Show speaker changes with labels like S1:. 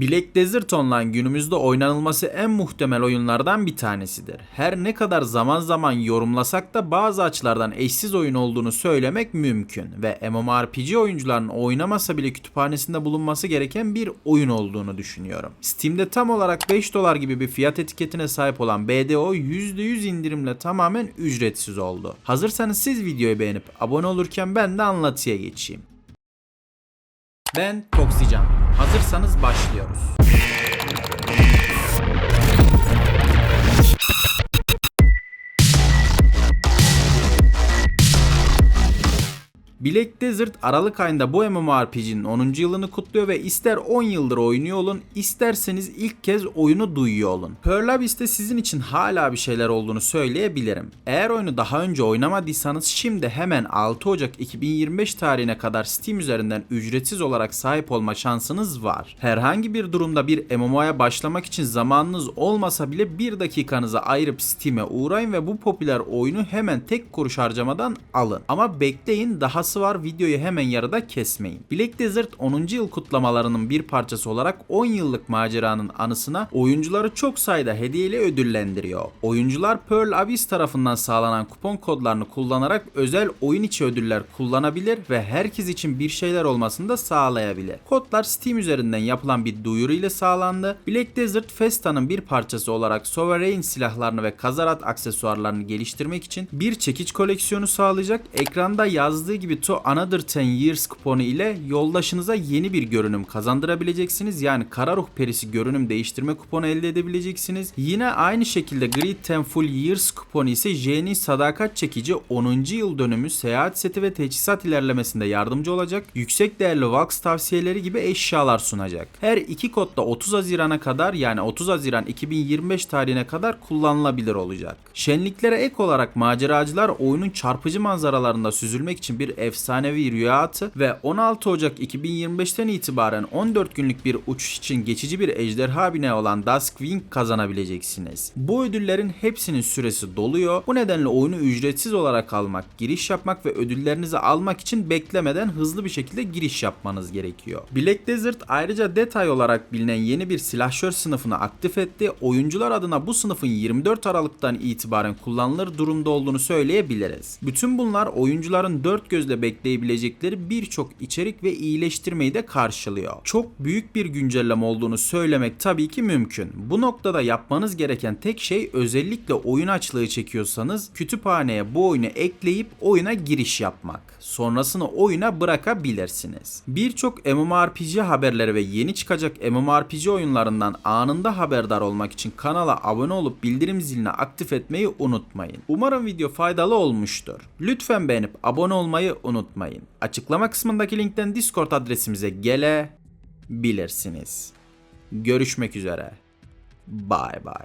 S1: Black Desert Online günümüzde oynanılması en muhtemel oyunlardan bir tanesidir. Her ne kadar zaman zaman yorumlasak da bazı açılardan eşsiz oyun olduğunu söylemek mümkün ve MMORPG oyuncuların oynamasa bile kütüphanesinde bulunması gereken bir oyun olduğunu düşünüyorum. Steam'de tam olarak 5 dolar gibi bir fiyat etiketine sahip olan BDO %100 indirimle tamamen ücretsiz oldu. Hazırsanız siz videoyu beğenip abone olurken ben de anlatıya geçeyim. Ben Toksican. Hazırsanız başlıyoruz. Black Desert Aralık ayında bu MMORPG'nin 10. yılını kutluyor ve ister 10 yıldır oynuyor olun, isterseniz ilk kez oyunu duyuyor olun. Pearl Abyss'te sizin için hala bir şeyler olduğunu söyleyebilirim. Eğer oyunu daha önce oynamadıysanız şimdi hemen 6 Ocak 2025 tarihine kadar Steam üzerinden ücretsiz olarak sahip olma şansınız var. Herhangi bir durumda bir MMO'ya başlamak için zamanınız olmasa bile bir dakikanızı ayırıp Steam'e uğrayın ve bu popüler oyunu hemen tek kuruş harcamadan alın. Ama bekleyin dahası var videoyu hemen yarıda kesmeyin. Black Desert 10. yıl kutlamalarının bir parçası olarak 10 yıllık maceranın anısına oyuncuları çok sayıda hediyeyle ödüllendiriyor. Oyuncular Pearl Abyss tarafından sağlanan kupon kodlarını kullanarak özel oyun içi ödüller kullanabilir ve herkes için bir şeyler olmasını da sağlayabilir. Kodlar Steam üzerinden yapılan bir duyuru ile sağlandı. Black Desert Festa'nın bir parçası olarak Sovereign silahlarını ve Kazarat aksesuarlarını geliştirmek için bir çekiç koleksiyonu sağlayacak. Ekranda yazdığı gibi To Another 10 Years kuponu ile yoldaşınıza yeni bir görünüm kazandırabileceksiniz. Yani kara ruh perisi görünüm değiştirme kuponu elde edebileceksiniz. Yine aynı şekilde Great 10 Full Years kuponu ise J'nin sadakat çekici 10. yıl dönümü seyahat seti ve teçhizat ilerlemesinde yardımcı olacak. Yüksek değerli Valks tavsiyeleri gibi eşyalar sunacak. Her iki kod da 30 Haziran'a kadar yani 30 Haziran 2025 tarihine kadar kullanılabilir olacak. Şenliklere ek olarak maceracılar oyunun çarpıcı manzaralarında süzülmek için bir efsanevi rüya atı ve 16 Ocak 2025'ten itibaren 14 günlük bir uçuş için geçici bir ejderha bineği olan Dusk Wing kazanabileceksiniz. Bu ödüllerin hepsinin süresi doluyor. Bu nedenle oyunu ücretsiz olarak almak, giriş yapmak ve ödüllerinizi almak için beklemeden hızlı bir şekilde giriş yapmanız gerekiyor. Black Desert ayrıca detay olarak bilinen yeni bir silahşör sınıfını aktif etti. Oyuncular adına bu sınıfın 24 Aralık'tan itibaren kullanılır durumda olduğunu söyleyebiliriz. Bütün bunlar oyuncuların dört gözle bekleyebilecekleri birçok içerik ve iyileştirmeyi de karşılıyor. Çok büyük bir güncelleme olduğunu söylemek tabii ki mümkün. Bu noktada yapmanız gereken tek şey özellikle oyun açlığı çekiyorsanız kütüphaneye bu oyunu ekleyip oyuna giriş yapmak. Sonrasını oyuna bırakabilirsiniz. Birçok MMORPG haberleri ve yeni çıkacak MMORPG oyunlarından anında haberdar olmak için kanala abone olup bildirim zilini aktif etmeyi unutmayın. Umarım video faydalı olmuştur. Lütfen beğenip abone olmayı unutmayın. Açıklama kısmındaki linkten Discord adresimize gelebilirsiniz. Görüşmek üzere. Bye bye.